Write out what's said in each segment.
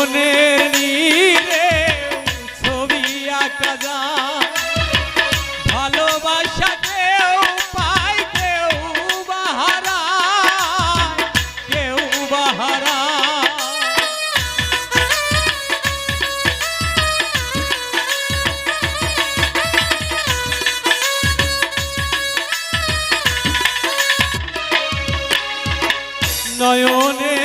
মনে রে ছবি আঁকা যা ভালোবাসা কেউ পাই কেউ বাহারা কেউ বাহারা। নয়নে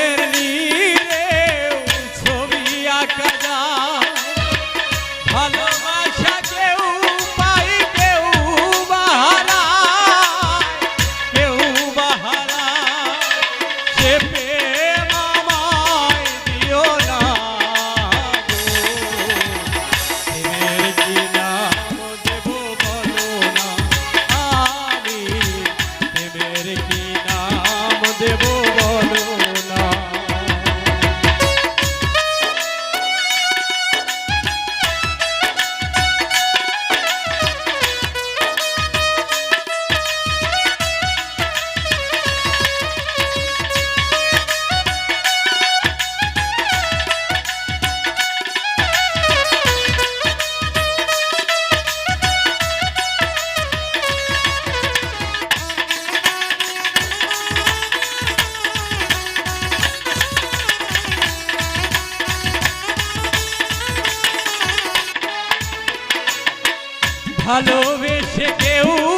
ઠાલો વેઠે કેવું?